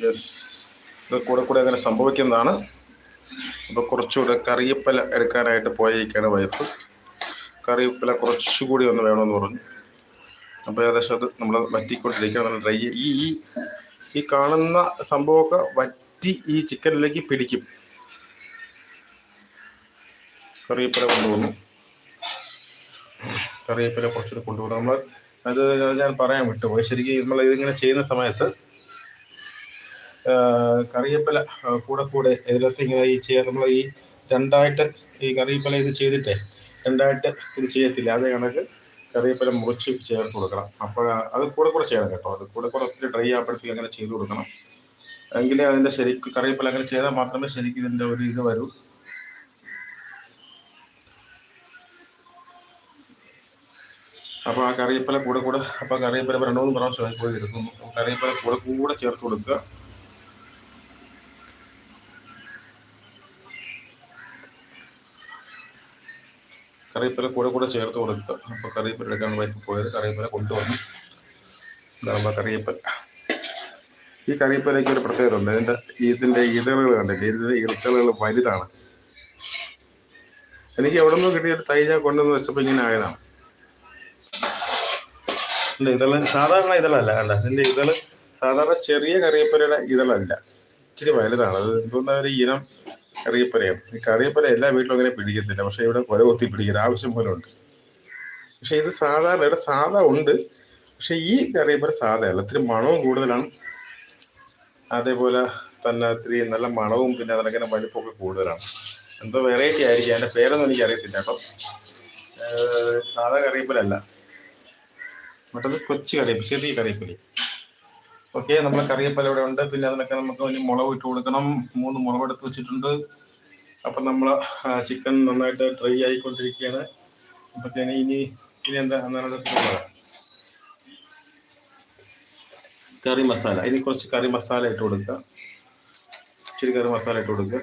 Yes ഇത് കൂടെ കൂടെ അങ്ങനെ സംഭവിക്കുന്നതാണ്. അപ്പോൾ കുറച്ചുകൂടെ കറിയപ്പല എടുക്കാനായിട്ട് പോയിരിക്കുകയാണ് വൈഫ്. കറിവേപ്പില കുറച്ചുകൂടി ഒന്ന് വേണമെന്ന് പറഞ്ഞു. അപ്പോൾ ഏകദേശം അത് നമ്മൾ വറ്റിക്കൊണ്ടിരിക്കുകയാണ്. ഡ്രൈ ഈ ഈ ഈ കാണുന്ന സംഭവമൊക്കെ വറ്റി ഈ ചിക്കനിലേക്ക് പിടിക്കും. കറിവേപ്പില കൊണ്ടുവന്നു. കറിവേപ്പില കുറച്ചുകൂടി കൊണ്ടുവന്നു. നമ്മൾ അത് ഞാൻ പറയാൻ വിട്ടുപോയി ശരിക്കും നമ്മൾ ഇതിങ്ങനെ ചെയ്യുന്ന സമയത്ത് ആ, കൂടെ കൂടെ ഇതിനകത്ത് ഇങ്ങനെ ഈ ചെയ്യാൻ നമ്മൾ ഈ രണ്ടായിട്ട് ഈ കറിയപ്പല ഇത് ചെയ്തിട്ടേ രണ്ടായിട്ട് ഇത് ചെയ്യത്തില്ല. അത് കണക്ക് കറിയപ്പല മുറിച്ച് ചേർത്ത് കൊടുക്കണം. അപ്പോൾ അത് കൂടെ കൂടെ ചെയ്യണം കേട്ടോ. അത് കൂടെ കൂടെ ഒത്തിരി ഡ്രൈ ആകുമ്പോഴത്തേക്ക് അങ്ങനെ ചെയ്ത് കൊടുക്കണം. എങ്കിലേ അതിന്റെ ശരിക്കും കറിയപ്പല അങ്ങനെ ചെയ്താൽ മാത്രമേ ശരിക്കും ഇതിന്റെ ഒരു ഇത് വരൂ. അപ്പോൾ ആ കറിയപ്പല കൂടെ കൂടെ അപ്പോൾ കറിയപ്പല രണ്ട് മൂന്ന് പ്രാവശ്യം പോയി എടുക്കുന്നു. കറിയപ്പല കൂടെ കൂടെ ചേർത്ത് കൊടുക്കുക. കറിവേപ്പില കൂടെ കൂടെ ചേർത്ത് കൊടുക്കുക. അപ്പോൾ കറിവേപ്പില എടുക്കാൻ വൈഫ് പോയത് കറിവേപ്പില കൊണ്ടുവന്നു. ഇതാണ് കറിവേപ്പില. ഈ കറിവേപ്പിലയ്ക്ക് ഒരു പ്രത്യേകത ഉണ്ട് ഇതിന്റെ ഇതിന്റെ ഇതളുകൾ കണ്ടില്ലേ? ഇതിന്റെ ഇളത്തളുകൾ വലുതാണ്. എനിക്ക് എവിടെ നിന്നോ കിട്ടിയ ഒരു തൈജ കൊണ്ടുവന്ന് വെച്ചപ്പോൾ ഇങ്ങനെ ആയതാണ്. ഇതൾ സാധാരണ ഇതളല്ല കണ്ട? ഇതിന്റെ ഇതൾ സാധാരണ ചെറിയ കറിവേപ്പിലയുടെ ഇതളല്ല. ഇച്ചിരി വലുതാണ്. അത് എന്തോന്നാ ഒരു ഇനം കറിവേപ്പിലയാണ് ഈ കറിയപ്പന എല്ലാ വീട്ടിലും അങ്ങനെ പിടിക്കത്തില്ല പക്ഷെ ഇവിടെ കൊല കൊത്തി പിടിക്കില്ല ആവശ്യം പോലെ ഉണ്ട്. പക്ഷെ ഇത് സാധാരണ ഇവിടെ സാധാ ഉണ്ട്. പക്ഷെ ഈ കറിയപ്പന സാധാരണ ഇത്തിരി മണവും കൂടുതലാണ്. അതേപോലെ തന്നെ ഇത്തിരി നല്ല മണവും പിന്നെ അതിനങ്ങനെ വലിപ്പമൊക്കെ കൂടുതലാണ്. എന്തോ വെറൈറ്റി ആയിരിക്കും. അതിന്റെ പേരൊന്നും എനിക്ക് അറിയത്തില്ല ഏഹ് സാധാ കറിയപ്പനല്ല മറ്റത് കൊച്ചു കറിയപ്പ് ചെറിയ കറിവേപ്പില ഓക്കെ നമ്മൾ കറിയപ്പല ഇവിടെ ഉണ്ട്. പിന്നെ അതിനൊക്കെ നമുക്ക് ഇനി മുളക് ഇട്ട് കൊടുക്കണം. മൂന്ന് മുളക് എടുത്ത് വെച്ചിട്ടുണ്ട്. അപ്പം നമ്മൾ ചിക്കൻ നന്നായിട്ട് ഡ്രൈ ആയിക്കൊണ്ടിരിക്കുകയാണ്. അപ്പത്തേന് ഇനി ഇനി എന്താ എന്താണ്? കറി മസാല. ഇനി കുറച്ച് കറി മസാല ഇട്ട് കൊടുക്കുക. ഇച്ചിരി കറി മസാല ഇട്ട് കൊടുക്കുക.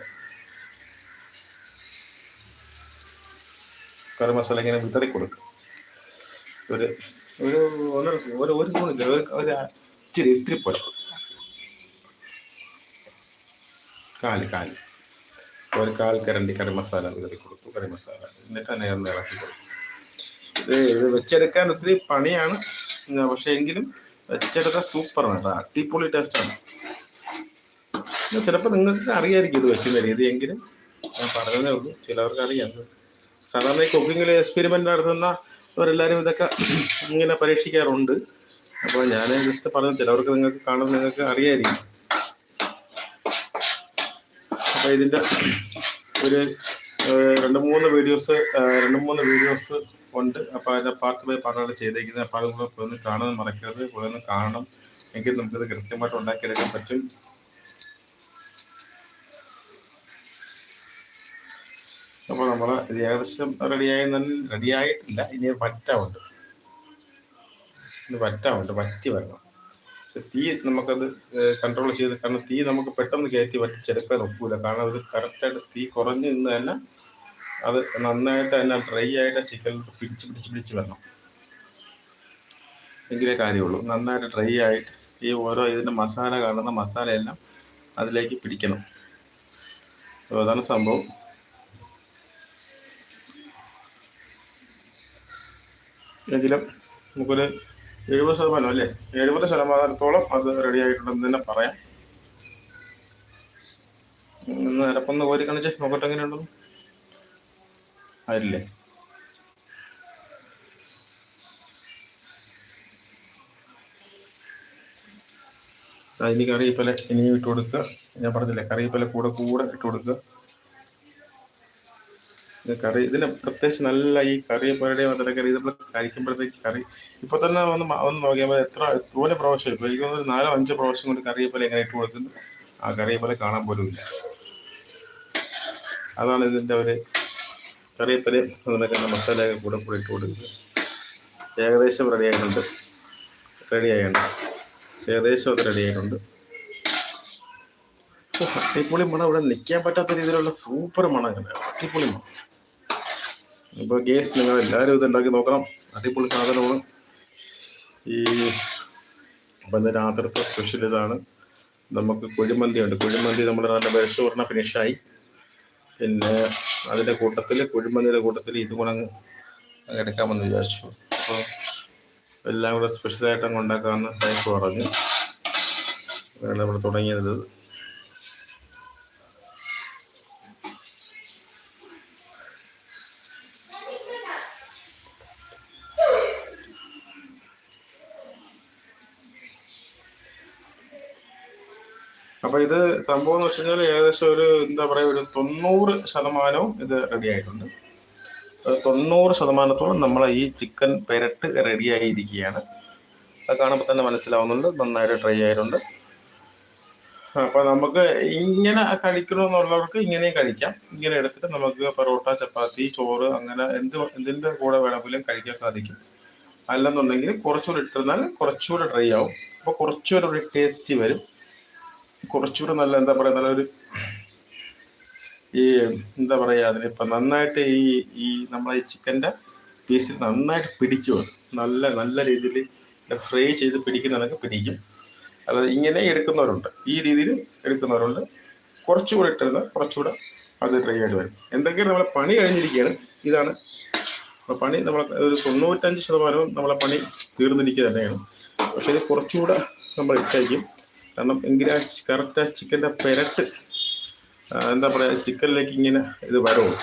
കറി മസാല ഇങ്ങനെ വിതറി കൊടുക്കുക. ഒരു ഒരു ഒന്നര ഒരു ഒരു ഒരു ഒരു ഇച്ചിരി ഇത്തിരി പോലെ കാൽ കാൽ. ഒരു കാൽ കരണ്ടി കറി മസാല വിതറി കൊടുത്തു കറി മസാല. എന്നിട്ട് തന്നെ ഒന്ന് ഇളക്കി കൊടുത്തു. ഇത് ഇത് വെച്ചെടുക്കാൻ ഒത്തിരി പണിയാണ്. പക്ഷേ എങ്കിലും വെച്ചെടുക്കാൻ സൂപ്പറാണ് കേട്ടോ. അടിപൊളി ടേസ്റ്റാണ് ചിലപ്പോൾ നിങ്ങൾക്ക് അറിയായിരിക്കും ഇത് വെക്കുന്ന രീതി. എങ്കിലും ഞാൻ പറഞ്ഞതേ ഉള്ളൂ. ചിലവർക്ക് അറിയാം. സാധാരണ ഈ കുക്കിങ്ങിൽ എക്സ്പെരിമെന്റ് നടത്തുന്ന അവരെല്ലാവരും ഇതൊക്കെ ഇങ്ങനെ പരീക്ഷിക്കാറുണ്ട്. അപ്പോൾ ഞാൻ ജസ്റ്റ് പറഞ്ഞു ചിലവർക്ക് നിങ്ങൾക്ക് കാണുന്നത് നിങ്ങൾക്ക് അറിയായിരിക്കും. അപ്പോൾ ഇതിന്റെ ഒരു രണ്ട് മൂന്ന് വീഡിയോസ് രണ്ട് മൂന്ന് വീഡിയോസ് ഉണ്ട്. അപ്പോൾ അതിന്റെ പാർട്ട് ബൈ പാർട്ടാണ് ചെയ്തേക്കുന്നത്. അപ്പോൾ അതുകൂടെ പോയി ഒന്ന് കാണാൻ മറക്കരുത്. പോയി ഒന്ന് കാണണം. എങ്കിൽ നമുക്കിത് കൃത്യമായിട്ട് ഉണ്ടാക്കിയെടുക്കാൻ പറ്റും. അപ്പോൾ നമ്മൾ ഇത് ഏകദേശം റെഡിയായി റെഡിയായിട്ടില്ല ഇനി ഇത് വറ്റാവുണ്ട് വറ്റി വരണം. പക്ഷെ തീ നമുക്കത് കൺട്രോൾ ചെയ്ത് കാരണം തീ നമുക്ക് പെട്ടെന്ന് കയറ്റി വറ്റിച്ചെടുക്കാൻ ഒക്കില്ല കാരണം അത് കറക്റ്റായിട്ട് തീ കുറഞ്ഞ് നിന്ന് തന്നെ അത് നന്നായിട്ട് തന്നെ ഡ്രൈ ആയിട്ട് ചിക്കൻ പിടിച്ച് പിടിച്ച് പിടിച്ച് വരണം. എങ്കിലേ കാര്യമുള്ളൂ. നന്നായിട്ട് ഡ്രൈ ആയിട്ട് ഈ ഓരോ ഇതിന്റെ മസാല കാണുന്ന മസാലയെല്ലാം അതിലേക്ക് പിടിക്കണം. അപ്പോൾ അതാണ് സംഭവം. എങ്കിലും നമുക്കൊരു എഴുപത് ശതമാനം അല്ലേ? എഴുപത് ശതമാനത്തോളം അത് റെഡി ആയിട്ടുണ്ടെന്ന് തന്നെ പറയാം. ഒന്ന് അരപ്പൊന്ന് കോരി കാണിച്ച്. നോക്കട്ടെ എങ്ങനെയുണ്ടെന്ന്? അല്ലേ ഇനി കറിവേപ്പില ഇനിയും ഇട്ട് കൊടുക്കുക ഞാൻ പറഞ്ഞില്ലേ കറിയിപ്പല കൂടെ കൂടെ ഇട്ട് കൊടുക്കുക ഇത് കറി ഇതിന് പ്രത്യേകിച്ച് നല്ല ഈ കറി കറിവേപ്പിലയുടെയും മധുര കറി ഇതൊക്കെ കഴിക്കുമ്പോഴത്തേക്ക് കറി. ഇപ്പൊ തന്നെ ഒന്ന് ഒന്ന് നോക്കിയാൽ എത്ര എത്ര പ്രാവശ്യം ഇപ്പൊ എനിക്ക് ഒരു നാലോ അഞ്ചോ പ്രാവശ്യം കൊണ്ട് കറിവേപ്പില എങ്ങനെ ഇട്ട് കൊടുക്കുന്നു ആ കറിവേപ്പില കാണാൻ പോലും ഇല്ല. അതാണ് ഇതിന്റെ ഒരു കറിവേപ്പിലയും അതിനൊക്കെ മസാലയൊക്കെ കൂടെ കൂടെ ഇട്ട് കൊടുക്കുന്നത് ഏകദേശം റെഡി ആയിട്ടുണ്ട്. റെഡി ആയിട്ടുണ്ട്. ഏകദേശം അത് റെഡി ആയിട്ടുണ്ട്. അട്ടിപ്പൊളി മണം. ഇവിടെ നിൽക്കാൻ പറ്റാത്ത രീതിയിലുള്ള സൂപ്പർ മണം അടിപൊളി മണം. ഇപ്പൊ ഗേസ് നിങ്ങൾ എല്ലാവരും ഇത് ഉണ്ടാക്കി നോക്കണം. അടിപൊളി സാധനമാണ്. ഈ അപ്പം ഇന്ന് രാത്രിത്തെ സ്പെഷ്യൽ ഇതാണ്. നമുക്ക് കുഴിമന്തി ഉണ്ട്. കുഴിമന്തി നമ്മൾ നല്ല വരച്ച് പറഞ്ഞ ഫിനിഷായി പിന്നെ അതിന്റെ കൂട്ടത്തിൽ കുഴിമന്തിയുടെ കൂട്ടത്തിൽ ഇതും കൂടെ അങ്ങ് എടുക്കാമെന്ന് വിചാരിച്ചു. അപ്പോൾ എല്ലാം കൂടെ സ്പെഷ്യലായിട്ട് അങ്ങ് ഉണ്ടാക്കാമെന്ന് ടൈപ്പ് പറഞ്ഞു. അങ്ങനെ നമ്മൾ തുടങ്ങിയത്. അപ്പൊ ഇത് സംഭവം എന്ന് വെച്ച് കഴിഞ്ഞാൽ ഏകദേശം ഒരു എന്താ പറയാ ഒരു തൊണ്ണൂറ് ശതമാനവും ഇത് റെഡി ആയിട്ടുണ്ട്. തൊണ്ണൂറ് ശതമാനത്തോളം നമ്മൾ ഈ ചിക്കൻ പെരട്ട് റെഡി ആയിരിക്കുകയാണ്. അത് കാണുമ്പോൾ തന്നെ മനസ്സിലാവുന്നുണ്ട് നന്നായിട്ട് ട്രൈ ആയിട്ടുണ്ട്. അപ്പൊ നമുക്ക് ഇങ്ങനെ കഴിക്കണമെന്നുള്ളവർക്ക് ഇങ്ങനെയും കഴിക്കാം. ഇങ്ങനെ എടുത്തിട്ട് നമുക്ക് പൊറോട്ട ചപ്പാത്തി ചോറ് അങ്ങനെ എന്ത് എന്തിന്റെ കൂടെ വേണമെങ്കിലും കഴിക്കാൻ സാധിക്കും. അല്ലെന്നുണ്ടെങ്കിൽ കുറച്ചുകൂടി ഇട്ടിരുന്നാൽ കുറച്ചുകൂടി ഡ്രൈ ആവും. അപ്പോൾ കുറച്ചുകൂടെ ഒരു ടേസ്റ്റി വരും. കുറച്ചുകൂടെ നല്ല എന്താ പറയുക നല്ലൊരു ഈ എന്താ പറയുക അതിനിപ്പോൾ നന്നായിട്ട് ഈ ഈ നമ്മളെ ഈ ചിക്കന്റെ പീസിൽ നന്നായിട്ട് പിടിക്കുക നല്ല നല്ല രീതിയിൽ ഫ്രൈ ചെയ്ത് പിടിക്കുന്നതൊക്കെ പിടിക്കും. അതായത് ഇങ്ങനെ എടുക്കുന്നവരുണ്ട്. ഈ രീതിയിൽ എടുക്കുന്നവരുണ്ട്. കുറച്ചുകൂടെ ഇട്ടിരുന്ന കുറച്ചുകൂടെ അത് ഡ്രൈ ആയിട്ട് വരും. എന്തെങ്കിലും നമ്മളെ പണി കഴിഞ്ഞിരിക്കുകയാണ്. ഇതാണ് പണി. നമ്മൾ ഒരു തൊണ്ണൂറ്റഞ്ച് ശതമാനവും നമ്മളെ പണി തീർന്നിരിക്കുക തന്നെയാണ്. പക്ഷേ ഇത് കുറച്ചുകൂടെ നമ്മൾ ഇട്ടേക്കും. കാരണം എങ്കിലും ആ കറക്റ്റ് ആ ചിക്കന്റെ പെരട്ട് എന്താ പറയുക ചിക്കനിലേക്ക് ഇങ്ങനെ ഇത് വരുള്ളൂ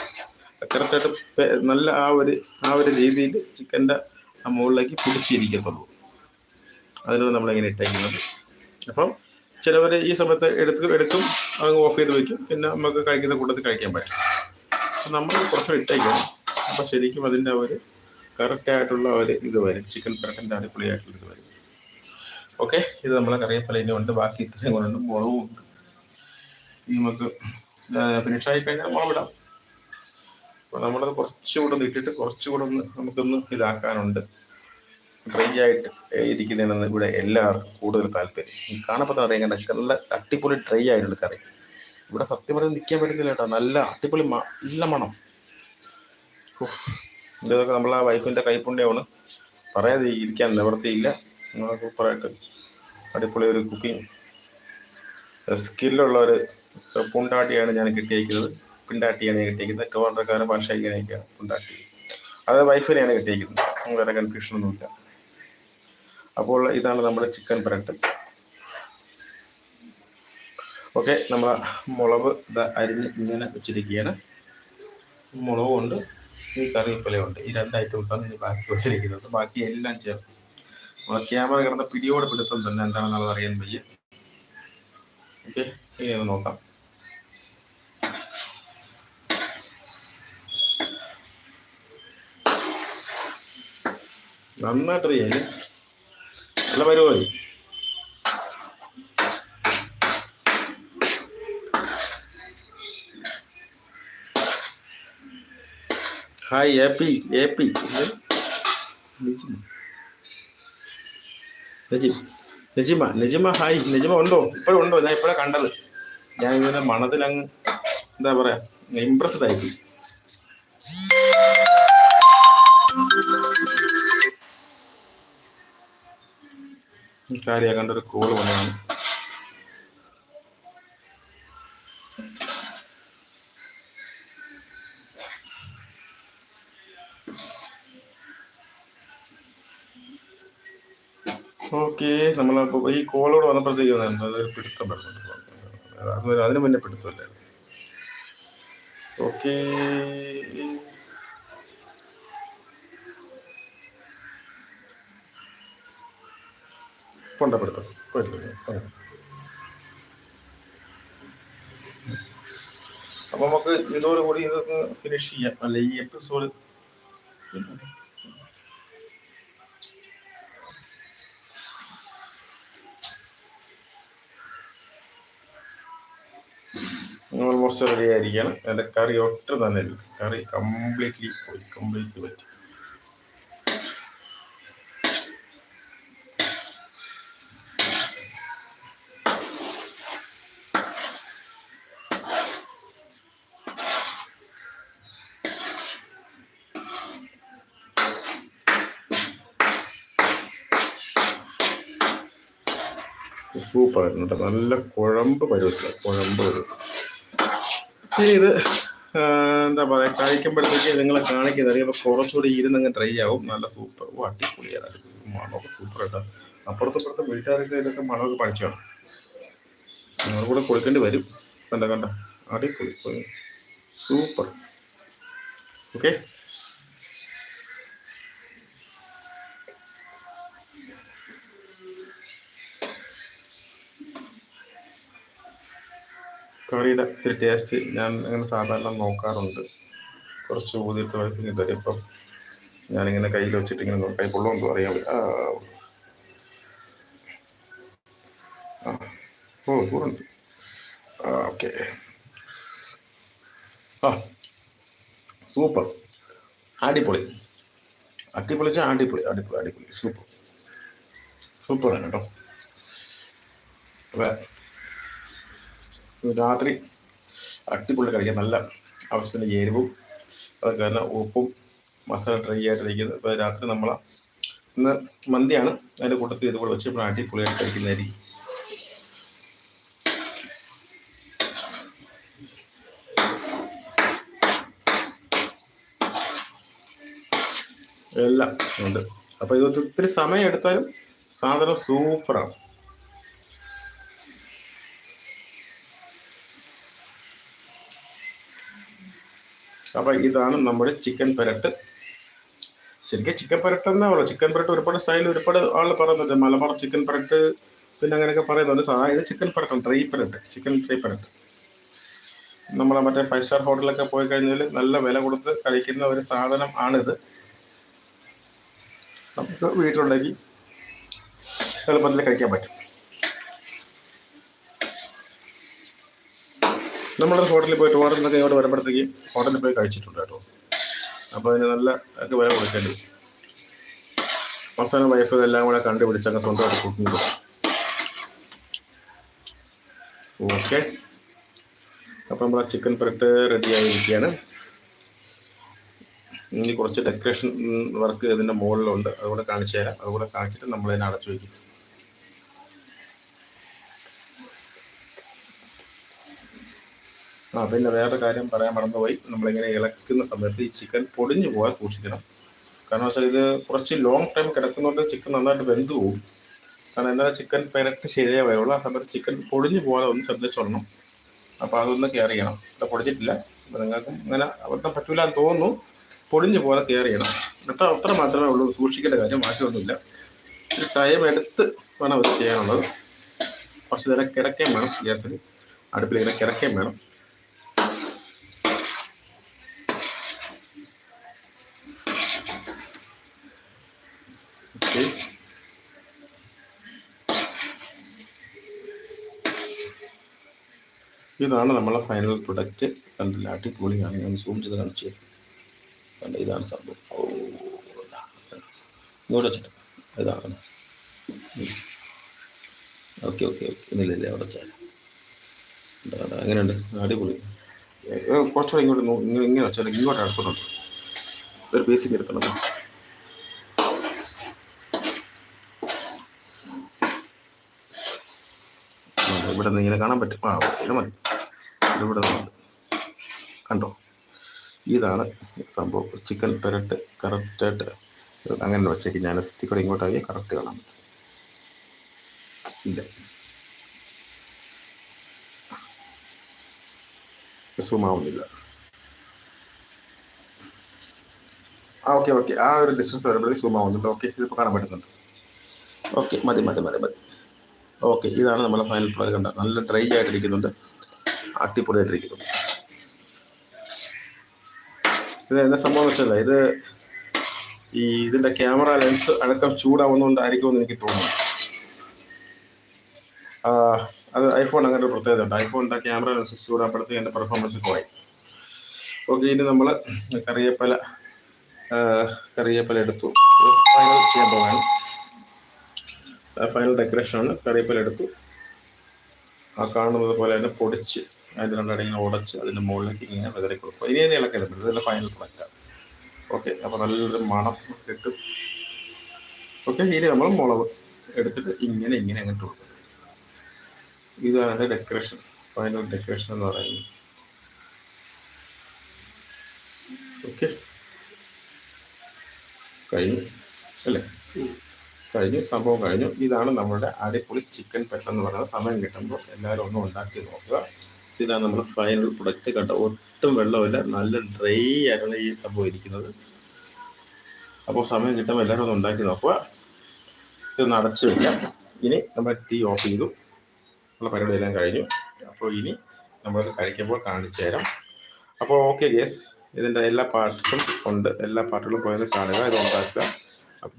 കറക്റ്റായിട്ട് നല്ല ആ ഒരു ആ ഒരു രീതിയിൽ ചിക്കന്റെ ആ മുകളിലേക്ക് പിടിച്ചിരിക്കത്തുള്ളൂ. അതിനാണ് നമ്മളിങ്ങനെ ഇട്ടേക്കുന്നത്. അപ്പം ചിലവർ ഈ സമയത്ത് എടുത്ത് എടുക്കും അങ്ങ് ഓഫ് ചെയ്ത് വെക്കും. പിന്നെ നമുക്ക് കഴിക്കുന്ന കൂട്ടത്തിൽ കഴിക്കാൻ പറ്റും. അപ്പം നമ്മൾ കുറച്ച് ഇട്ടേക്കണം. അപ്പം ശരിക്കും അതിന്റെ ഒരു കറക്റ്റായിട്ടുള്ള ഒരു ഇത് വരും. ചിക്കൻ പെരട്ടിന്റെ അടിപൊളിയായിട്ടുള്ള ഇത് വരും. ഓക്കെ ഇത് നമ്മളെ കറിയപ്പല ഇനി ഉണ്ട്. ബാക്കി ഇത്രയും കൂടെ ഉണ്ട്. മുളകും ഉണ്ട്. നമുക്ക് ഫിനിഷ് ആയി കഴിഞ്ഞാൽ മുളകിടാം അപ്പോൾ നമ്മളത് കുറച്ചുകൂടെ ഒന്ന് ഇട്ടിട്ട് കുറച്ചുകൂടെ ഒന്ന് നമുക്കൊന്ന് ഇതാക്കാനുണ്ട്. ഡ്രൈ ആയിട്ട് ഇരിക്കുന്നതിനാണ് ഇവിടെ എല്ലാവർക്കും കൂടുതൽ താല്പര്യം. കാണപ്പോൾ അറിയാൻ കണ്ട? നല്ല അട്ടിപ്പൊളി ഡ്രൈ ആയിട്ടുണ്ട് കറി. ഇവിടെ സത്യം പറഞ്ഞ് നിൽക്കാൻ പറ്റുന്നില്ല കേട്ടോ. നല്ല അടിപൊളി നല്ല മണം. ഇതൊക്കെ നമ്മളെ വൈഫിന്റെ കൈപ്പുണ്യമാണ് പറയാതെ ഇരിക്കാൻ നിവർത്തിയില്ല. നിങ്ങൾ സൂപ്പറായിട്ട്. അടിപൊളി ഒരു കുക്കിംഗ്. സ്കില്ലുള്ള ഒരു പുണ്ടാട്ടിയാണ് ഞാൻ കിട്ടിയിരിക്കുന്നത് പിണ്ടാട്ടിയാണ് ഞാൻ കിട്ടിയിരിക്കുന്നത് ട്രിവാൻഡ്രക്കാരൻ ഭാഷ ഇങ്ങനെയൊക്കെയാണ് പുണ്ടാട്ടി അത് വൈഫിനെയാണ് കിട്ടിയിരിക്കുന്നത് വേറെ കൺഫ്യൂഷൻ ഒന്നുമില്ല. അപ്പോൾ ഇതാണ് നമ്മുടെ ചിക്കൻ ബ്രെഡ് ഓക്കെ നമ്മൾ മുളക് അരിഞ്ഞ് ഇങ്ങനെ വെച്ചിരിക്കുകയാണ്. മുളകും ഉണ്ട് ഈ കറിവേപ്പിലയുണ്ട് ഈ രണ്ട് ഐറ്റംസാണ് ഇനി ബാക്കി വെച്ചിരിക്കുന്നത്. ബാക്കി എല്ലാം ചേർത്ത് നമ്മളെ ക്യാമറ കിടന്ന പിടിയോടെ പിടുത്തം തന്നെ എന്താണെന്നുള്ളത് അറിയാൻ വയ്യ. ഓക്കെ നോക്കാം. നന്നായിട്ട് അറിയാല്ലേ നല്ല പരിപാടി. Hi A P A P Najima Najima Najima hi Najima ഉണ്ടോ? ഇപ്പോഴും ഉണ്ടോ? ഞാൻ ഇപ്പോഴാണ് കണ്ടത്. ഞാൻ ഇങ്ങനെ മണത്തിൽ അങ്ങ് എന്താ പറയാ ഇമ്പ്രസ്ഡ് ആയിപ്പോയി കാര്യം കണ്ടൊരു കോൾ വന്നതാണ്. ഓക്കെ നമ്മളപ്പോൾ ഈ കോളോട് വന്നപ്പോഴത്തേക്കും അതൊരു പിടുത്തം പെടുന്നുണ്ട് അത് അതിന് മുന്നേ പിടുത്തമല്ലേ? ഓക്കെ. കൊണ്ട പിടുത്തം. കുഴപ്പമില്ല അപ്പൊ നമുക്ക് ഇതോടുകൂടി ഇതൊക്കെ ഫിനിഷ് ചെയ്യാം. അല്ലെ ഈ എപ്പിസോഡ് ഓൾമോസ്റ്റ് റെഡി ആയിരിക്കണം. അതിന്റെ കറി ഒട്ടും തന്നെ ഇല്ല കറി കംപ്ലീറ്റ്ലി പോയി. കംപ്ലീറ്റ്ലി പറ്റി. സൂപ്പറായിരുന്നു കേട്ടോ. നല്ല കുഴമ്പ് പരുവത്തില്ല കുഴമ്പ് പരുവത്തില്ല ഇത് എന്താ പറയുക കഴിക്കുമ്പോഴത്തേക്ക് നിങ്ങളെ കാണിക്കുന്നത് അറിയാം. കുറച്ചുകൂടി ഇരുന്നങ്ങ് ട്രൈ ആവും. നല്ല സൂപ്പർ ഓ അടിപൊളിയാണ് അടിപൊളി മണമൊക്കെ സൂപ്പർ ആയിട്ട്. അപ്പുറത്തും ഇപ്പുറത്തും വീട്ടുകാരൊക്കെ ഇതൊക്കെ മണമൊക്കെ പഠിച്ചാണ് നിങ്ങൾ കൂടെ കൊടുക്കേണ്ടി വരും. കണ്ട കണ്ട? അടിപൊളി സൂപ്പർ ഓക്കെ കറിയുടെ ഇത്തിരി ടേസ്റ്റ് ഞാൻ അങ്ങനെ സാധാരണ നോക്കാറുണ്ട്. കുറച്ച് ഊതിയിട്ട് വയ്ക്കുന്ന ഇതുവരെ ഇപ്പം ഞാനിങ്ങനെ കയ്യിൽ വെച്ചിട്ട് ഇങ്ങനെ നോക്കാം. കൈ കൊള്ളുമെന്തോ അറിയാൻ. ഓ ചൂടുണ്ട്. ആ ഓക്കെ. ആ സൂപ്പർ. അടിപൊളി. അടിപൊളിച്ച അടിപൊളി അടിപൊളി അടിപൊളി. സൂപ്പർ. സൂപ്പറാണ് കേട്ടോ. അതെ രാത്രി അടിപൊളി കഴിക്കാൻ നല്ല ആവശ്യത്തിന് എരിവും അത് കാരണം ഉപ്പും മസാല ഡ്രൈ ആയിട്ടിരിക്കുന്നത് ഇപ്പോൾ രാത്രി നമ്മൾ ഇന്ന് മന്തിയാണ് അതിന്റെ കൂട്ടത്തിൽ ഇതുപോലെ വെച്ച് ഇപ്പോൾ അടിപൊളിയായിട്ട് കഴിക്കുന്നതായിരിക്കും. എല്ലാം ഉണ്ട്. അപ്പോൾ ഇത് ഒത്തിരി സമയം എടുത്താലും സാധനം സൂപ്പറാണ്. അപ്പൊ ഇതാണ് നമ്മുടെ ചിക്കൻ പെരട്ട്. ശരിക്കും ചിക്കൻ പെരട്ട് തന്നെ പറയുക ചിക്കൻ പെരട്ട് ഒരുപാട് സ്റ്റൈലിൽ ഒരുപാട് ആൾ പറയുന്നുണ്ട്. മലബാർ ചിക്കൻ പെരട്ട് പിന്നെ അങ്ങനെയൊക്കെ പറയുന്നുണ്ട്. സാധാ ഇത് ചിക്കൻ പെരട്ടാണ്. ട്രൈ പെരട്ട്. ചിക്കൻ ട്രൈ പെരട്ട്. നമ്മളെ മറ്റേ ഫൈവ് സ്റ്റാർ ഹോട്ടലൊക്കെ പോയി കഴിഞ്ഞാൽ നല്ല വില കൊടുത്ത് കഴിക്കുന്ന ഒരു സാധനം ആണിത്. നമുക്ക് വീട്ടിലുണ്ടെങ്കിൽ എളുപ്പത്തിൽ കഴിക്കാൻ പറ്റും. നമ്മളൊരു ഹോട്ടലിൽ പോയിട്ട് ഓർഡർ നിന്നൊക്കെ ഇങ്ങോട്ട് വരുമ്പോഴത്തേക്ക് ഹോട്ടലിൽ പോയി കഴിച്ചിട്ടുണ്ട് കേട്ടോ. അപ്പോൾ അതിന് നല്ല ഒക്കെ വില കൊടുക്കേണ്ടി. അവസാനം വൈഫ് എല്ലാം കൂടെ കണ്ടുപിടിച്ചൊക്കെ സ്വന്തമായിട്ട് കുക്കിംഗ് ഓക്കെ അപ്പോൾ ആ ചിക്കൻ പെരട്ട് റെഡി ആയിരിക്കുകയാണ്. ഇനി കുറച്ച് ഡെക്കറേഷൻ വർക്ക് ഇതിന്റെ മുകളിലുണ്ട്. അതുകൂടെ കാണിച്ചു തരാം. അതുകൂടെ കാണിച്ചിട്ട് നമ്മളതിനെ അടച്ചു വയ്ക്കും ആ പിന്നെ വേറെ കാര്യം പറയാൻ മറന്നുപോയി. നമ്മളിങ്ങനെ ഇളക്കുന്ന സമയത്ത് ഈ ചിക്കൻ പൊടിഞ്ഞു പോകാൻ സൂക്ഷിക്കണം. കാരണം വെച്ചാൽ ഇത് കുറച്ച് ലോങ് ടൈം കിടക്കുന്നതുകൊണ്ട് ചിക്കൻ നന്നായിട്ട് വെന്ത് പോകും കാരണം എന്നാലും ചിക്കൻ പെരട്ട് ശരിയാ വരുള്ളൂ. ആ സമയത്ത് ചിക്കൻ പൊടിഞ്ഞു പോകാതെ ഒന്ന് ശ്രദ്ധിച്ചോളണം. അപ്പോൾ അതൊന്ന് കെയർ ചെയ്യണം. ഇവിടെ പൊടിച്ചിട്ടില്ല അപ്പോൾ നിങ്ങൾക്ക് ഇങ്ങനെ അബദ്ധം പറ്റൂല എന്ന് തോന്നുന്നു. പൊടിഞ്ഞു പോകാതെ കെയർ ചെയ്യണം. അത്ര അത്ര മാത്രമേ ഉള്ളൂ. സൂക്ഷിക്കേണ്ട കാര്യം മാറ്റിയൊന്നുമില്ല ഒരു ടൈം എടുത്ത് വേണം അത് ചെയ്യാനുള്ളത്. കുറച്ച് നേരം കിടക്കുകയും വേണം. ഗ്യാസിൽ അടുപ്പിൽ ഇങ്ങനെ കിടക്കുകയും വേണം. ഇതാണ് നമ്മളെ ഫൈനൽ പ്രൊഡക്റ്റ് കണ്ടില്ല? അടിപൊളിയാണ് ഞാൻ സൂം ചെയ്ത് കാണിച്ചു കണ്ട ഇതാണ് സംഭവം. ഇങ്ങോട്ട് വെച്ചിട്ട്. ഇതാണ് ഓക്കെ ഓക്കെ ഓക്കെ. ഇന്നില്ലല്ലേ അവിടെ വെച്ചാൽ എങ്ങനെയുണ്ട്? അടിപൊളി. കുറച്ചുകൂടെ ഇങ്ങോട്ട് ഇങ്ങനെ ഇങ്ങനെ വെച്ചാൽ ഇങ്ങോട്ട് അടുത്തുണ്ട് ഒരു ബേസിക് എടുത്തുണ്ട് ഇവിടെ നിന്ന് ഇങ്ങനെ കാണാൻ പറ്റും. ആ ഓക്കെ മതി. ഇവിടെ കണ്ടോ? ഇതാണ് സംഭവം. ചിക്കൻ പെരട്ട് കറക്റ്റായിട്ട് അങ്ങനെ വെച്ചേക്ക്. ഞാൻ എത്തിക്കൂടെ ഇങ്ങോട്ടായി കറക്റ്റ് കാണാൻ പറ്റും. ഇല്ല. ആ ഓക്കെ ഓക്കെ ആ ഒരു ഡിസ്റ്റൻസ് വരുമ്പോഴേക്ക് സൂം ആവുന്നുണ്ട് ഓക്കെ ഇതിപ്പോൾ കാണാൻ പറ്റുന്നുണ്ട്. ഓക്കെ മതി മതി മതി മതി. ഓക്കെ ഇതാണ് നമ്മുടെ ഫൈനൽ പ്രോഡക്റ്റ് കണ്ട? നല്ല ഡ്രൈ ആയിട്ടിരിക്കുന്നുണ്ട്. അടിപൊളിയായിട്ടിരിക്കുന്നുണ്ട് ഇത് എന്നെ എന്ന് ഇത് ഈ ഇതിന്റെ ക്യാമറ ലെൻസ് അടക്കം ചൂടാവുന്നതുകൊണ്ടായിരിക്കുമെന്ന് എനിക്ക് തോന്നുന്നു. അത് ഐഫോൺ അങ്ങനെ ഒരു പ്രത്യേകത ഉണ്ട്. ഐഫോണിന്റെ ക്യാമറ ലെൻസ് ചൂടാകുമ്പോഴത്തേക്ക് എന്റെ പെർഫോമൻസ് കുറയും. ഓക്കെ ഇനി നമ്മൾ കറിയപ്പല കറിയപ്പല എടുത്തു. ഫൈനൽ ചെയ്യാൻ പോകാൻ ഫൈനൽ ഡെക്കറേഷനാണ് കറിയപ്പല എടുത്തു. ആ കാണുന്നത് പോലെ തന്നെ പൊടിച്ച് അതിന്റെ രണ്ടടി ഇങ്ങനെ ഉടച്ച് അതിന്റെ മുകളിലേക്ക് ഇങ്ങനെ വിതറി കൊടുക്കും. ഇനി തന്നെ ഇളക്കരുത്. ഇതെല്ലാം ഫൈനൽ പ്രൊഡക്റ്റാണ് ഓക്കെ അപ്പോൾ നല്ലൊരു മണം കിട്ടും. ഓക്കെ ഇനി നമ്മൾ മുളക് എടുത്തിട്ട് ഇങ്ങനെ ഇങ്ങനെ അങ്ങോട്ട് കൊടുക്കും. ഇതാണ് അതിന്റെ ഡെക്കറേഷൻ ഫൈനൽ ഡെക്കറേഷൻ എന്ന് പറയുന്നത്. ഓക്കെ കഴിഞ്ഞു. അല്ലേ? കഴിഞ്ഞു. സംഭവം കഴിഞ്ഞു. ഇതാണ് നമ്മുടെ അടിപൊളി ചിക്കൻ പെട്ടെന്ന് പറയുന്നത് സമയം കിട്ടുമ്പോൾ എല്ലാവരും ഒന്ന് ഉണ്ടാക്കി നോക്കുക. ഇതാണ് നമ്മുടെ ഫൈനൽ പ്രൊഡക്റ്റ് കണ്ട? ഒട്ടും വെള്ളമില്ല. നല്ല ഡ്രൈ ആയിട്ടാണ് ഈ സംഭവം ഇരിക്കുന്നത്. അപ്പോൾ സമയം കിട്ടുമ്പോൾ എല്ലാവരും ഒന്ന് ഉണ്ടാക്കി നോക്കുക. ഇതൊന്ന് അടച്ചു വെക്കാം. ഇനി നമ്മൾ തീ ഓഫ് ചെയ്തു. ഉള്ള പരിപാടി എല്ലാം കഴിഞ്ഞു. അപ്പോൾ ഇനി നമ്മൾ കഴിക്കുമ്പോൾ കാണിച്ചു തരാം. അപ്പോൾ ഓക്കെ ഗേസ് ഇതിന്റെ എല്ലാ പാർട്സും ഉണ്ട്. എല്ലാ പാർട്ടുകളും പോയത് കാണുക. ഇത് ഉണ്ടാക്കുക.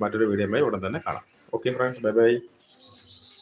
മറ്റൊരു വീഡിയോയുമായി ഉടൻ തന്നെ കാണാം. Okay friends bye bye